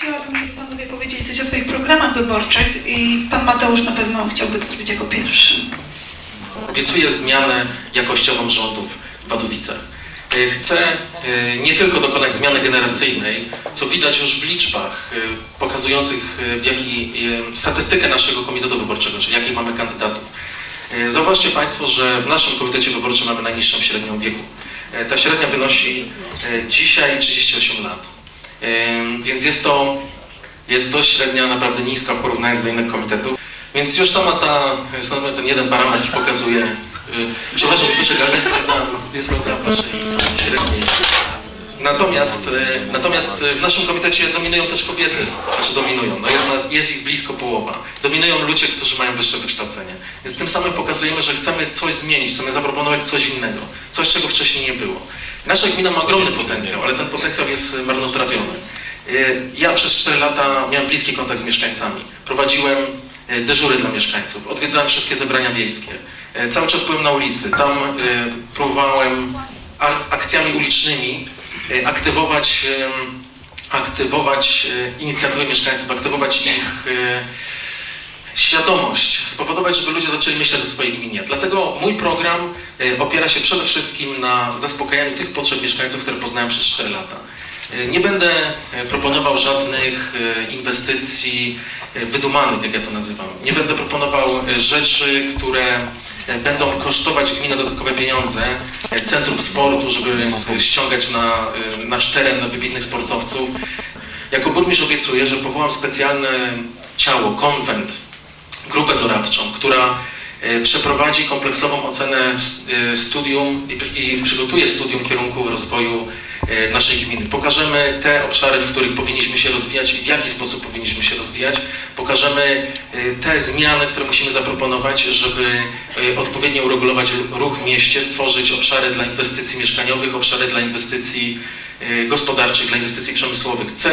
chciałabym, żeby panowie powiedzieli coś o swoich programach wyborczych i pan Mateusz na pewno chciałby to zrobić jako pierwszy. Obiecuję zmianę jakościową rządów w Badowicach. E, Chcę e, nie tylko dokonać zmiany generacyjnej, co widać już w liczbach e, pokazujących w jaki, statystykę naszego komitetu wyborczego, czyli jakich mamy kandydatów. Zauważcie Państwo, że w naszym komitecie wyborczym mamy najniższą średnią wieku. Ta średnia wynosi dzisiaj 38 lat. Więc jest to, jest to średnia naprawdę niska w porównaniu do innych komitetów. Więc już sama ta, ten jeden parametr pokazuje, y, przepraszam Zbyszek, ale nie sprawdzałem, nie sprawdzałem waszej średniej. Natomiast, y, natomiast w naszym komitecie dominują też kobiety, znaczy dominują, no jest, nas, jest ich blisko połowa. Dominują ludzie, którzy mają wyższe wykształcenie. Więc tym samym pokazujemy, że chcemy coś zmienić, chcemy zaproponować coś innego, coś, czego wcześniej nie było. Nasza gmina ma ogromny potencjał, ale ten potencjał jest marnotrawiony. Y, Ja przez 4 lata miałem bliski kontakt z mieszkańcami. Prowadziłem e, dyżury dla mieszkańców, odwiedzałem wszystkie zebrania wiejskie. E, Cały czas byłem na ulicy. Tam e, próbowałem ak- akcjami ulicznymi e, aktywować, aktywować e, inicjatywy mieszkańców, aktywować ich e, świadomość, spowodować, żeby ludzie zaczęli myśleć o swojej gminie. Dlatego mój program e, opiera się przede wszystkim na zaspokajaniu tych potrzeb mieszkańców, które poznałem przez 4 lata. E, Nie będę e, proponował żadnych inwestycji wydumanych, jak ja to nazywam. Nie będę proponował rzeczy, które będą kosztować gminę dodatkowe pieniądze, centrów sportu, żeby ściągać na nasz teren wybitnych sportowców. Jako burmistrz obiecuję, że powołam specjalne ciało, konwent, grupę doradczą, która e, przeprowadzi kompleksową ocenę e, studium i, przygotuje studium kierunku rozwoju naszej gminy. Pokażemy te obszary, w których powinniśmy się rozwijać i w jaki sposób powinniśmy się rozwijać. Pokażemy e, te zmiany, które musimy zaproponować, żeby e, odpowiednio uregulować ruch w mieście, stworzyć obszary dla inwestycji mieszkaniowych, obszary dla inwestycji e, gospodarczych, dla inwestycji przemysłowych. Chcę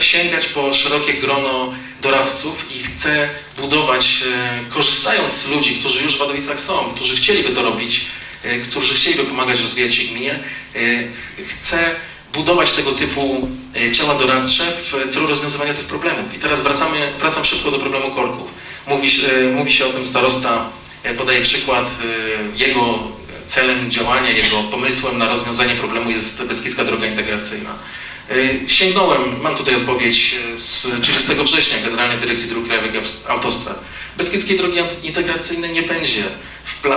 sięgać po szerokie grono doradców i chcę budować, e, korzystając z ludzi, którzy już w Wadowicach są, którzy chcieliby to robić, e, którzy chcieliby pomagać rozwijać się gminie, e, chcę budować tego typu e, ciała doradcze w celu rozwiązywania tych problemów. I teraz wracamy, wracam szybko do problemu korków. Mówi, e, mówi się o tym starosta, e, podaje przykład e, jego celem działania, jego pomysłem na rozwiązanie problemu jest Beskidzka Droga Integracyjna. E, Sięgnąłem, mam tutaj odpowiedź e, z 30 września Generalnej Dyrekcji Dróg Krajowych i Aut- Autostrad. Beskidzkiej Drogi Integracyjnej nie będzie,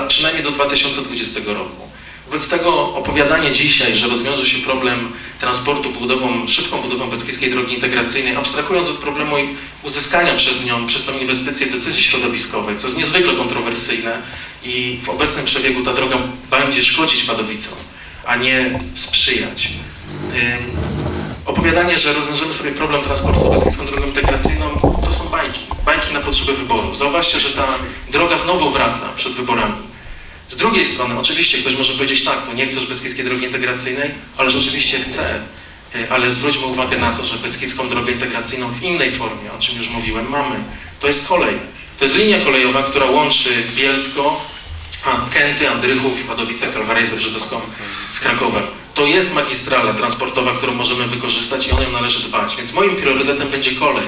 przynajmniej do 2020 roku. Wobec tego opowiadanie dzisiaj, że rozwiąże się problem transportu budową, szybką budową Beskidzkiej Drogi Integracyjnej, abstrahując od problemu uzyskania przez nią, przez tą inwestycję decyzji środowiskowej, co jest niezwykle kontrowersyjne i w obecnym przebiegu ta droga będzie szkodzić Wadowicom, a nie sprzyjać. Opowiadanie, że rozwiążemy sobie problem transportu Beskidzką Drogą Integracyjną, to są bajki. Bajki na potrzeby wyborów. Zauważcie, że ta droga znowu wraca przed wyborami. Z drugiej strony, oczywiście ktoś może powiedzieć tak, to nie chcesz Beskidzkiej Drogi Integracyjnej, ale rzeczywiście chcę. Y, Ale zwróćmy uwagę na to, że Beskidzką Drogę Integracyjną w innej formie, o czym już mówiłem, mamy. To jest kolej. To jest linia kolejowa, która łączy Bielsko, a, Kęty, Andrychów, Wadowice, Kalwarię ze Brzydowską z Krakowem. To jest magistrala transportowa, którą możemy wykorzystać i o nią należy dbać. Więc moim priorytetem będzie kolej.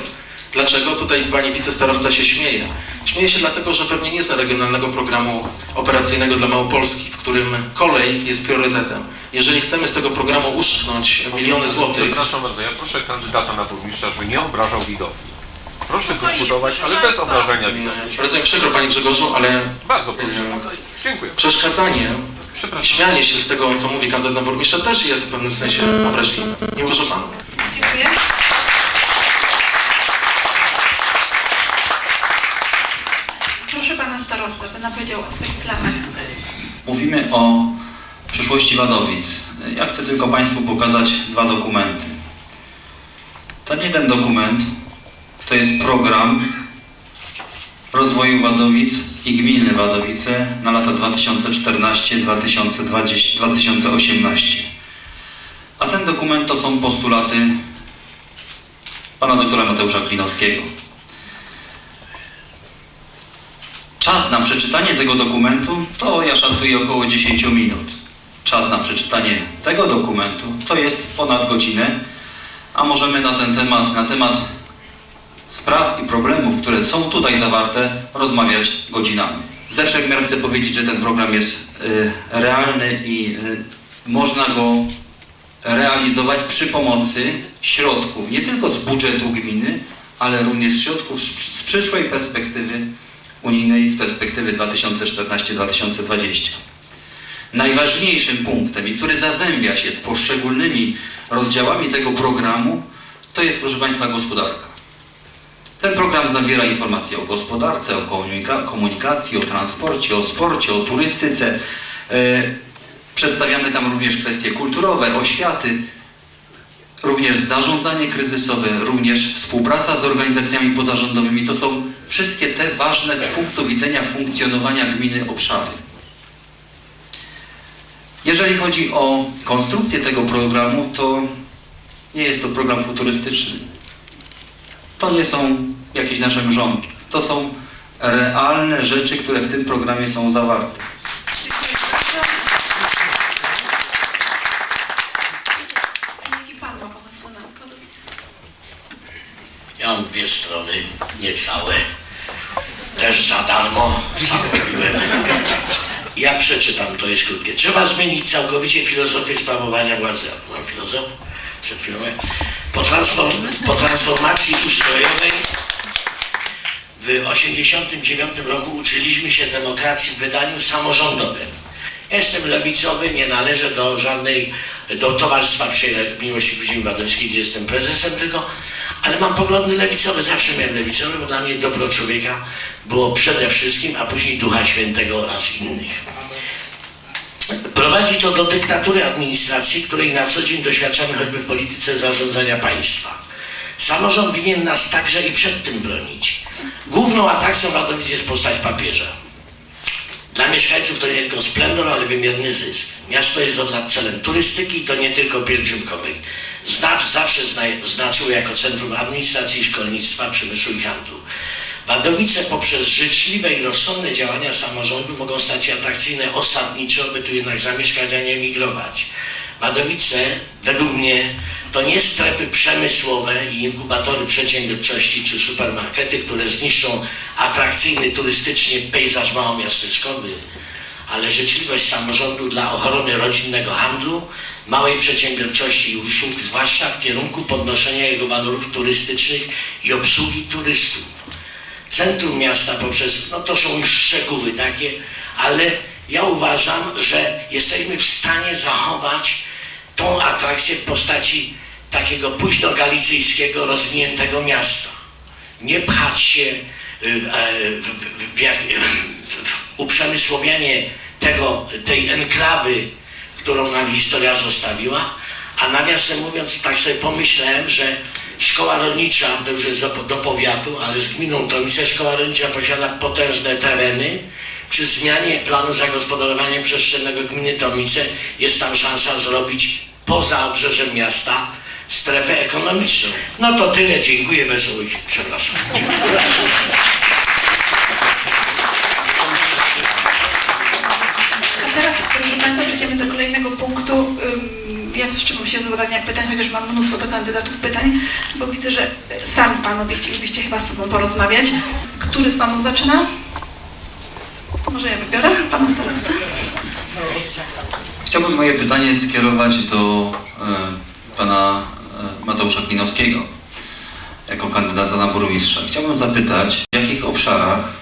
Dlaczego? Tutaj pani wicestarosta się śmieje. Śmieje się dlatego, że pewnie nie zna regionalnego programu operacyjnego dla Małopolski, w którym kolej jest priorytetem. Jeżeli chcemy z tego programu uszczknąć miliony złotych, Przepraszam bardzo, ja proszę kandydata na burmistrza, żeby nie obrażał widowni. Proszę dyskutować, ale bez obrażenia widowni. bardzo mi przykro panie Grzegorzu, ale Bardzo proszę. Dziękuję. przeszkadzanie śmianie się z tego, co mówi kandydat na burmistrza też jest w pewnym sensie obraźliwe. Nie uważa pan? Dziękuję. Proszę pana starostę, by nam powiedział o swoich planach. Mówimy o przyszłości Wadowic. Ja chcę tylko Państwu pokazać dwa dokumenty. Ten jeden dokument to jest program rozwoju Wadowic i gminy Wadowice na lata 2014-2018. A ten dokument to są postulaty pana doktora Mateusza Klinowskiego. Czas na przeczytanie tego dokumentu to ja szacuję około 10 minut. Czas na przeczytanie tego dokumentu to jest ponad godzinę, a możemy na ten temat, na temat spraw i problemów, które są tutaj zawarte, rozmawiać godzinami. Ze wszech miar chcę powiedzieć, że ten program jest y, realny i y, można go realizować przy pomocy środków, nie tylko z budżetu gminy, ale również środków z przyszłej perspektywy unijnej, z perspektywy 2014-2020. Najważniejszym punktem, i który zazębia się z poszczególnymi rozdziałami tego programu, to jest, proszę Państwa, gospodarka. Ten program zawiera informacje o gospodarce, o komunika- komunikacji, o transporcie, o sporcie, o turystyce. E, Przedstawiamy tam również kwestie kulturowe, oświaty, również zarządzanie kryzysowe, również współpraca z organizacjami pozarządowymi. To są wszystkie te ważne z punktu widzenia funkcjonowania gminy obszary. Jeżeli chodzi o konstrukcję tego programu, to nie jest to program futurystyczny. To nie są jakieś nasze mrzonki. To są realne rzeczy, które w tym programie są zawarte. Dziękuję bardzo. A Jaki Pan ma pomysł na Wadowice? Mam dwie strony, niecałe. Też za darmo, sam robiłem. Ja przeczytam, to jest krótkie. Trzeba zmienić całkowicie filozofię sprawowania władzy. Mam filozof? Przed chwilą. Po, transform, po transformacji ustrojowej w 1989 roku uczyliśmy się demokracji w wydaniu samorządowym. Jestem lewicowy, nie należę do żadnej, do Towarzystwa Przyjaciół Miłości Kuźni Wadowskiej, gdzie jestem prezesem tylko, ale mam poglądy lewicowe, zawsze miałem lewicowe, bo dla mnie dobro człowieka było przede wszystkim, a później Ducha Świętego oraz innych. Prowadzi to do dyktatury administracji, której na co dzień doświadczamy choćby w polityce zarządzania państwa. Samorząd winien nas także i przed tym bronić. Główną atrakcją Wadowic jest postać papieża. Dla mieszkańców to nie tylko splendor, ale wymierny zysk. Miasto jest od lat celem turystyki i to nie tylko pielgrzymkowej. Znaw zawsze zna, znaczyło jako centrum administracji, szkolnictwa, przemysłu i handlu. Wadowice poprzez życzliwe i rozsądne działania samorządu mogą stać się atrakcyjne osadniczo, by tu jednak zamieszkać, a nie migrować. Wadowice, według mnie, to nie strefy przemysłowe i inkubatory przedsiębiorczości czy supermarkety, które zniszczą atrakcyjny turystycznie pejzaż małomiasteczkowy, ale życzliwość samorządu dla ochrony rodzinnego handlu, małej przedsiębiorczości i usług, zwłaszcza w kierunku podnoszenia jego walorów turystycznych i obsługi turystów. Centrum miasta poprzez, no to są już szczegóły takie, ale ja uważam, że jesteśmy w stanie zachować tą atrakcję w postaci takiego późnogalicyjskiego, rozwiniętego miasta. Nie pchać się y, e, w, jak, tego, tej enklawy, którą nam historia zostawiła, a nawiasem mówiąc, tak sobie pomyślałem, że szkoła rolnicza, to już jest do, do powiatu, ale z gminą Tomice szkoła rolnicza posiada potężne tereny. Przy zmianie planu zagospodarowania przestrzennego gminy Tomice jest tam szansa zrobić poza obrzeżem miasta strefę ekonomiczną. No to tyle, dziękuję, wesołych, przepraszam. A teraz, proszę Państwa, przejdziemy do kolejnego punktu. Ja wstrzymam się z zadawania pytań, chociaż mam mnóstwo do kandydatów pytań, bo widzę, że sami Panowie chcielibyście chyba z sobą porozmawiać. Który z Panów zaczyna? Może ja wybiorę Pana starostę? Chciałbym moje pytanie skierować do e, pana Mateusza Klinowskiego jako kandydata na burmistrza. Chciałbym zapytać, w jakich obszarach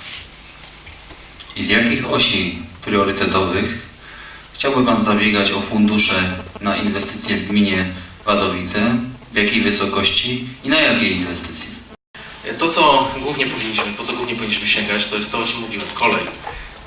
i z jakich osi priorytetowych chciałby Pan zabiegać o fundusze na inwestycje w gminie Wadowice, w jakiej wysokości i na jakie inwestycje? To, co głównie powinniśmy, po co głównie powinniśmy sięgać, to jest to, o czym mówiłem, kolej.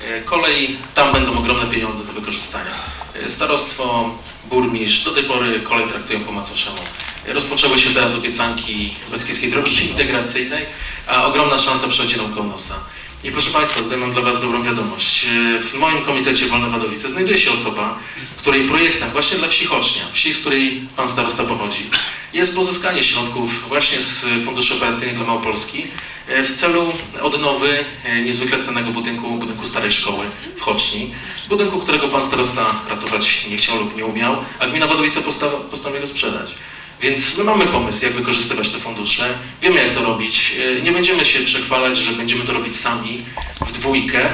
E, Kolej, tam będą ogromne pieniądze do wykorzystania. E, Starostwo, burmistrz, do tej pory kolej traktują po macoszemu. Rozpoczęły się teraz obiecanki Beskidzkiej Drogi Integracyjnej, a ogromna szansa przychodzi nam koło nosa. I proszę Państwa, tutaj mam dla Was dobrą wiadomość. W moim komitecie Wolne Wadowice znajduje się osoba, której projektem właśnie dla wsi Chocznia, wsi, z której Pan Starosta pochodzi, jest pozyskanie środków właśnie z Funduszu Operacyjnego dla Małopolski e, w celu odnowy e, niezwykle cennego budynku, budynku starej szkoły w Choczni. Budynku, którego pan starosta ratować nie chciał lub nie umiał, a gmina Wadowice posta- postanowiła go sprzedać. Więc my mamy pomysł, jak wykorzystywać te fundusze, wiemy jak to robić. E, Nie będziemy się przechwalać, że będziemy to robić sami, w dwójkę.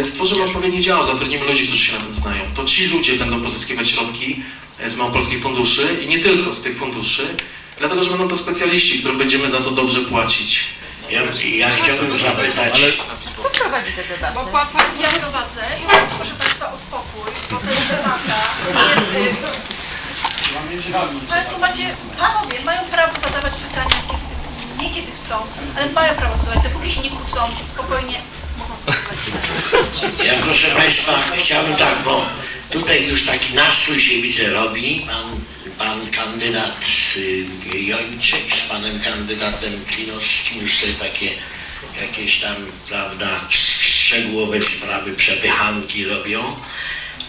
E, Stworzymy odpowiedni dział, zatrudnimy ludzi, którzy się na tym znają. To ci ludzie będą pozyskiwać środki e, z małopolskich funduszy i nie tylko z tych funduszy, dlatego że będą to specjaliści, którym będziemy za to dobrze płacić. Ja, ja chciałbym zapytać, Kto prowadzi tę debatę? Bo pan, pan, ja prowadzę i proszę Państwa o spokój, bo to jest debata. Jest, Państwo macie, panowie mają prawo zadawać pytania, kiedy, nie kiedy chcą, ale mają prawo zadawać. Dopóki się nie kłócą, spokojnie mogą zadawać ja proszę Państwa, chciałbym tak, bo tutaj już taki nastrój się widzę robi. Pan, pan kandydat y, Jończyk z panem kandydatem Klinowskim już sobie takie jakieś tam, prawda, szczegółowe sprawy, przepychanki robią.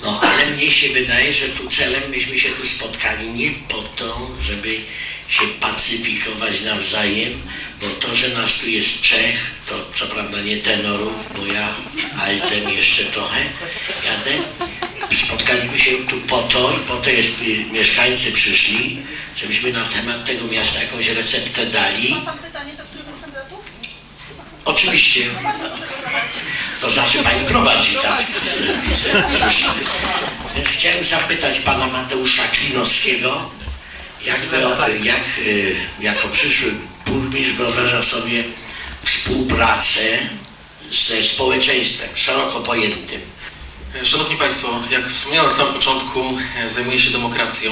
No, ale mnie się wydaje, że tu celem myśmy się tu spotkali nie po to, żeby się pacyfikować nawzajem, bo to, że nas tu jest trzech, to co prawda nie tenorów, bo ja altem jeszcze trochę jadę. Spotkaliśmy się tu po to i po to jest, y, mieszkańcy przyszli, żebyśmy na temat tego miasta jakąś receptę dali. Ma Pan pytanie do którego z kandydatów? Oczywiście. To znaczy pani prowadzi, tak? Widzę. Więc chciałem zapytać pana Mateusza Klinowskiego, jak, jak y, jako przyszły burmistrz wyobraża sobie współpracę ze społeczeństwem szeroko pojętym. Szanowni Państwo, jak wspomniałem na samym początku, zajmuję się demokracją,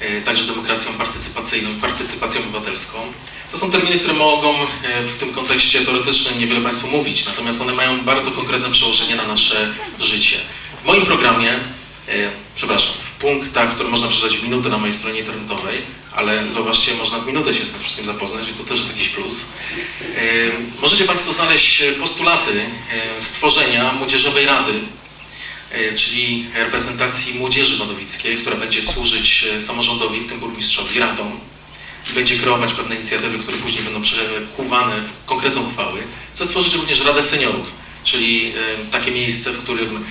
e, także demokracją partycypacyjną partycypacją obywatelską. To są terminy, które mogą e, w tym kontekście teoretycznym niewiele Państwu mówić, natomiast one mają bardzo konkretne przełożenie na nasze życie. W moim programie, e, przepraszam, w punktach, które można przeczytać w minutę na mojej stronie internetowej, ale zauważcie, można w minutę się z tym wszystkim zapoznać, więc to też jest jakiś plus. E, Możecie Państwo znaleźć postulaty stworzenia Młodzieżowej Rady czyli reprezentacji młodzieży wadowickiej, która będzie służyć samorządowi, w tym burmistrzowi, radom będzie kreować pewne inicjatywy, które później będą przekuwane w konkretne uchwały. Chcę stworzyć również Radę Seniorów, czyli e, takie miejsce, w którym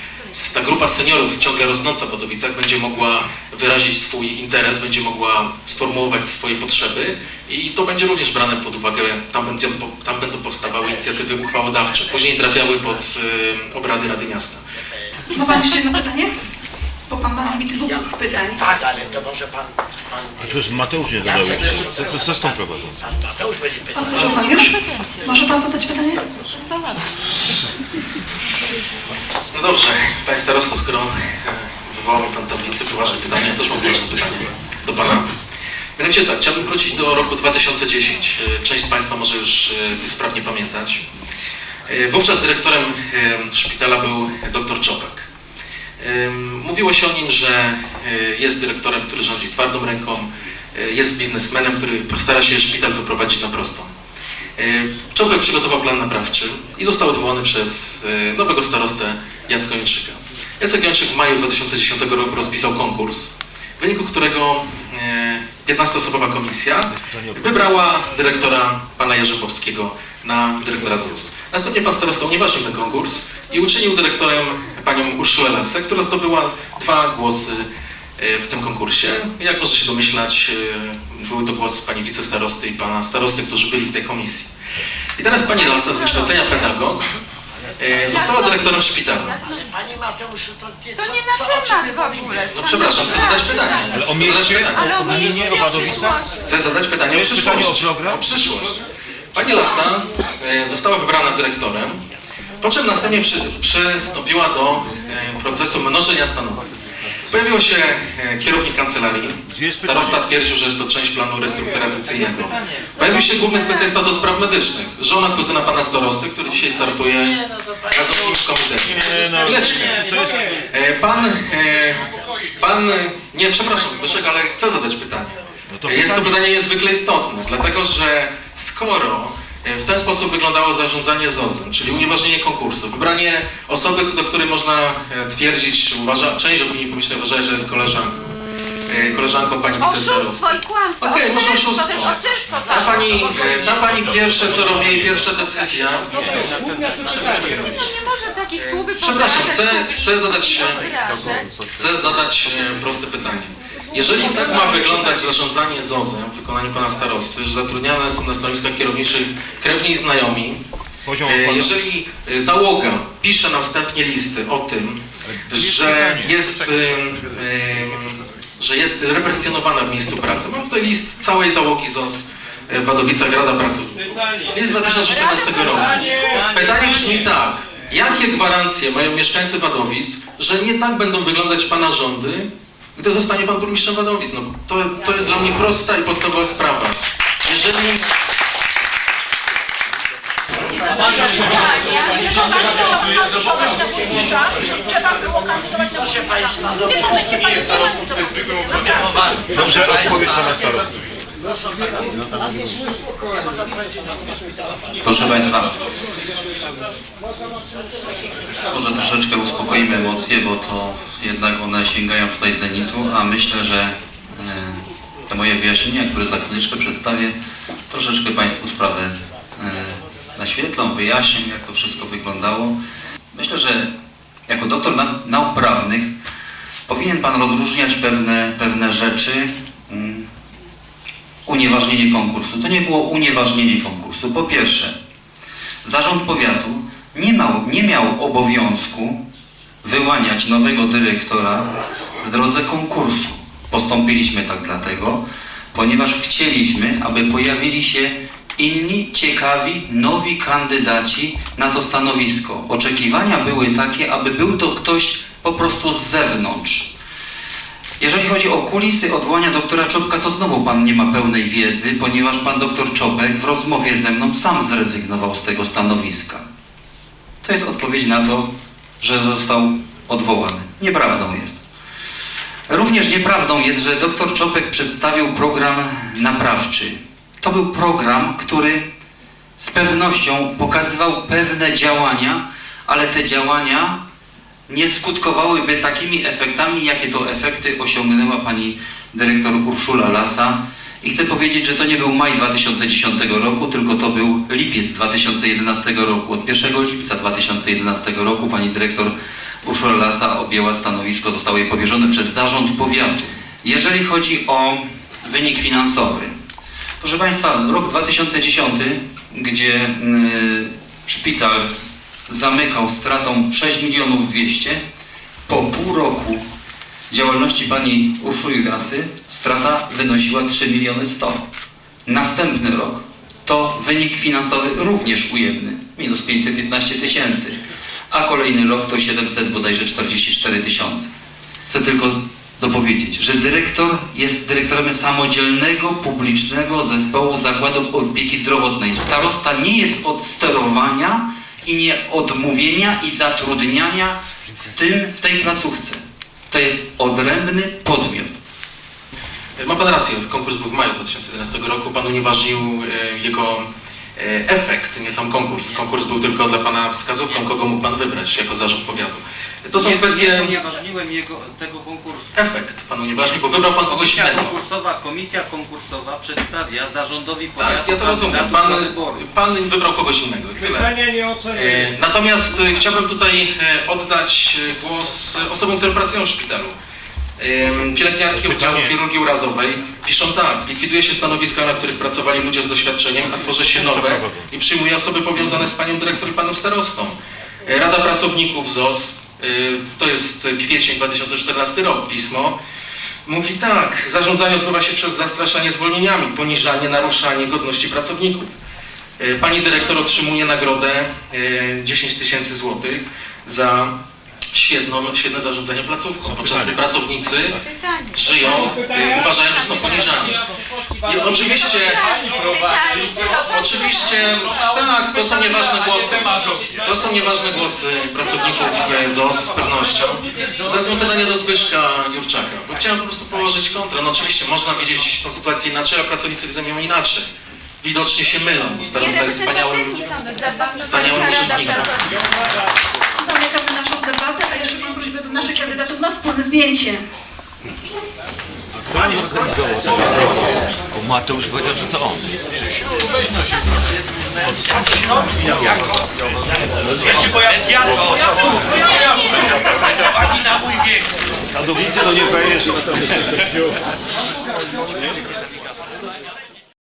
ta grupa seniorów ciągle rosnąca w Wadowicach będzie mogła wyrazić swój interes, będzie mogła sformułować swoje potrzeby i to będzie również brane pod uwagę, tam, będzie, tam będą powstawały inicjatywy uchwałodawcze, później trafiały pod e, obrady Rady Miasta. Ma Pan jeszcze jedno pytanie? Bo Pan ma limit dwóch pytań. Tak, ale to może pan, pan, A to jest Mateusz nie zadał. Co, co, co z tą prowadzą? pan Mateusz będzie pytał. Odpowiedział Pan już? Może Pan zadać pytanie? No dobrze, Panie Starosto, skoro e, wywołał Pan tablicy poważne pytanie, ja też mam poważne pytanie do Pana. Mianowicie tak, chciałbym wrócić do roku 2010. E, Część z Państwa może już e, tych spraw nie pamiętać. Wówczas dyrektorem szpitala był dr Czopek. Mówiło się o nim, że e, jest dyrektorem, który rządzi twardą ręką, e, jest biznesmenem, który stara się szpital doprowadzić na prostą. E, Czopek przygotował plan naprawczy i został odwołany przez nowego starostę Jacka Jończyka. Jacek Jończyk w maju 2010 roku rozpisał konkurs, w wyniku którego e, 15-osobowa komisja wybrała dyrektora pana Jerzepowskiego na dyrektora ZUS. Następnie pan starosta unieważnił ten konkurs i uczynił dyrektorem panią Urszulę Lesę, która zdobyła dwa głosy e, w tym konkursie. Jak może się domyślać, e, były to głosy pani wicestarosty i pana starosty, którzy byli w tej komisji. I teraz pani Lasa z wykształcenia pedagog e, została dyrektorem szpitala. Panie Mateuszu, to nie, To co, nie co, na o czym temat w mówimy? ogóle. No przepraszam, chcę zadać pytanie. Ale o Chcę zadać mieście? pytanie. Ale o mieście, o Wadowicach? Chcę zadać pytanie o jest przyszłość. pytanie o program? O przyszłość. Pani Lasa e, została wybrana dyrektorem, po czym następnie przy, przystąpiła do e, procesu mnożenia stanowisk. Pojawił się e, kierownik kancelarii. Starosta twierdził, że jest to część planu restrukturyzacyjnego. Pojawił się główny specjalista do spraw medycznych, żona kuzyna pana starosty, który dzisiaj startuje razem z nim w komitecie. No, Pan, pan, nie, przepraszam Zbyszek, ale chcę zadać pytanie. No Jest to pytanie. pytanie niezwykle istotne, dlatego że skoro e, w ten sposób wyglądało zarządzanie ZOZ-em, czyli unieważnienie konkursu, wybranie osoby, co do której można e, twierdzić, uważa, część opinii publicznej uważa, że jest koleżanką, e, koleżanką pani wicestarosty. Oszustwo i kłamstwo. Okej, może Oszustwo, Ta pani, ta pani pierwsze co robi, pierwsza decyzja. No Przepraszam, chcę, chcę zadać, chcę zadać proste pytanie. Jeżeli tak ma wyglądać zarządzanie ZOZ-em w wykonaniu pana starosty, że zatrudniane są na stanowiskach kierowniczych krewni i znajomi, e, jeżeli e, załoga pisze na wstępnie listy o tym, że jest, że jest represjonowana w miejscu pracy. Mam tutaj list całej załogi ZOS w Wadowicach Rada Pracowników. List 2014 roku. Pytanie brzmi tak. Jakie gwarancje mają mieszkańcy Wadowic, że nie tak będą wyglądać Pana rządy, gdy zostanie Pan burmistrzem Wadowic? No, to, to jest dla mnie prosta i podstawowa sprawa. Jeżeli... Proszę Państwa, starosty. Proszę Państwa, może troszeczkę uspokoimy emocje, bo to jednak one sięgają tutaj zenitu, a myślę, że e, te moje wyjaśnienia, które za chwileczkę przedstawię, troszeczkę Państwu sprawę e, naświetlą, wyjaśnią, jak to wszystko wyglądało. Myślę, że jako doktor na- nauk prawnych powinien Pan rozróżniać pewne, pewne rzeczy, unieważnienie konkursu. To nie było unieważnienie konkursu. Po pierwsze, zarząd powiatu nie, miał, nie miał obowiązku wyłaniać nowego dyrektora w drodze konkursu. Postąpiliśmy tak dlatego, ponieważ chcieliśmy, aby pojawili się inni, ciekawi, nowi kandydaci na to stanowisko. Oczekiwania były takie, aby był to ktoś po prostu z zewnątrz. Jeżeli chodzi o kulisy odwołania doktora Czopka, to znowu pan nie ma pełnej wiedzy, ponieważ pan doktor Czopek w rozmowie ze mną sam zrezygnował z tego stanowiska. To jest odpowiedź na to, że został odwołany. Nieprawdą jest. Również nieprawdą jest, że doktor Czopek przedstawił program naprawczy. To był program, który z pewnością pokazywał pewne działania, ale te działania nie skutkowałyby takimi efektami, jakie to efekty osiągnęła pani dyrektor Urszula Lasa. I chcę powiedzieć, że to nie był maj 2010 roku, tylko to był lipiec 2011 roku. Od 1 lipca 2011 roku pani dyrektor Urszula Lasa objęła stanowisko, zostało jej powierzone przez zarząd powiatu. Jeżeli chodzi o wynik finansowy, proszę Państwa, rok 2010, gdzie yy, szpital zamykał stratą 6 milionów 200. Po pół roku działalności pani Urszuli Lasy strata wynosiła 3 miliony 100. Następny rok to wynik finansowy również ujemny, minus 515 tysięcy, a kolejny rok to 700 bodajże 44 tysiące. Chcę tylko dopowiedzieć, że dyrektor jest dyrektorem samodzielnego, publicznego zespołu zakładów opieki zdrowotnej. Starosta nie jest od sterowania i nie odmówienia i zatrudniania w, tym, w tej placówce. To jest odrębny podmiot. Ma Pan rację, konkurs był w maju 2011 roku, Pan unieważnił e, jego efekt, nie sam konkurs. Konkurs był tylko dla Pana wskazówką, kogo mógł Pan wybrać jako zarząd powiatu. To są kwestie... unieważniłem jego, tego konkursu. Efekt Pan unieważnił, bo wybrał Pan kogoś Komisja innego. konkursowa, komisja konkursowa przedstawia zarządowi powiatu Tak, ja to rozumiem. Pan, pan wybrał kogoś innego. i Tyle. E, Natomiast e, chciałbym tutaj e, oddać e, głos e, osobom, które pracują w szpitalu. Pielęgniarki oddziału Pytanie. chirurgii urazowej piszą tak, likwiduje się stanowiska, na których pracowali ludzie z doświadczeniem, a tworzy się nowe i przyjmuje osoby powiązane z panią dyrektor i panem starostą. E, Rada Pracowników ZOS, e, to jest kwiecień 2014 rok, pismo, mówi tak, zarządzanie odbywa się przez zastraszanie zwolnieniami, poniżanie, naruszanie godności pracowników. E, Pani dyrektor otrzymuje nagrodę e, 10 tysięcy złotych za świetną, świetne zarządzanie placówką, podczas gdy pracownicy Pytanie. żyją, e, uważają, że są poniżani. I oczywiście, oczywiście, tak, to są nieważne głosy. To są nieważne głosy pracowników e, ZOS z pewnością. Teraz mam pytanie do Zbyszka Jurczaka, bo chciałem po prostu położyć kontrę. No oczywiście można widzieć tę sytuację inaczej, a pracownicy widzą ją inaczej. Widocznie się mylą, bo starosta jest wspaniałym wspaniałym urzędnikiem zamykamy naszą debatę, a jeszcze mam prośbę do naszych kandydatów na wspólne zdjęcie. Pani organizował ten Mateusz powiedział, że to on. Wiecie, bo ja to uwagi na mój wiek. Sadownicy to nie wejdzie.